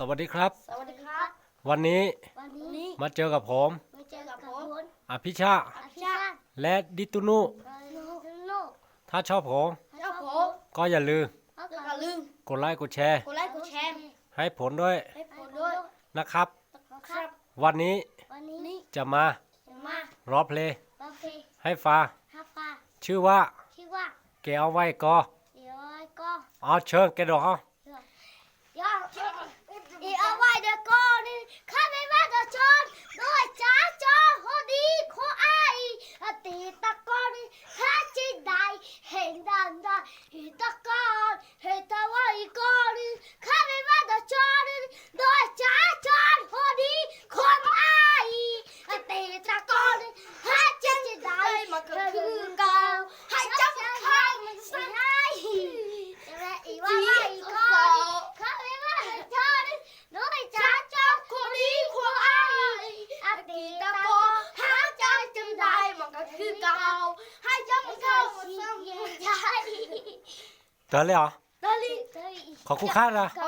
สวัสดีครับ สวัสดีครับ วันนี้วันนี้มาเจอกับผมมาเจอกับผมอภิชาติอาชาติและดิตุนุโลกถ้าชอบผมเจ้าผมก็อย่าลืมอย่าลืมกดไลค์กดแชร์กดไลค์กดแชร์ให้ผลด้วยให้ผมด้วยนะครับครับ วันนี้วันนี้จะมาจะมาร้องเพลงบาเฟ่ให้ฟังฮาฟ้าชื่อว่าชื่อว่าแกเอาไว้ก็เดี๋ยวก็เอาเชิญแกดอกเอา ยอดอีเอาไว้เดี๋ยวก็นี่ข้าไม่ว่าจะชนด้วยจ้าจอโหดีโคไออตีตะกอนข้าจิตได้เห็นดันได้อีตะกอนเห็นตะว่าอีกอนข้าไม่ว่าจะชนด้วยจ้าจอโหดีโคไออตีตะกอนข้าจิตได้ มันก็คือเก่าให้เจ้าข้ามันสั่น อีว่าว่าอีกอนข้าไม่ว่าจะชนด้วยจ้าจอ คนนี้ควงไอ อตี ตะ ตะ โก กอน หาใจจึงได้มันก็ คือเก่าให้เจ้ามันเข้ามาสั่งเจอเลยเหรอดอลลี่ขอบคุณค่านะขอบ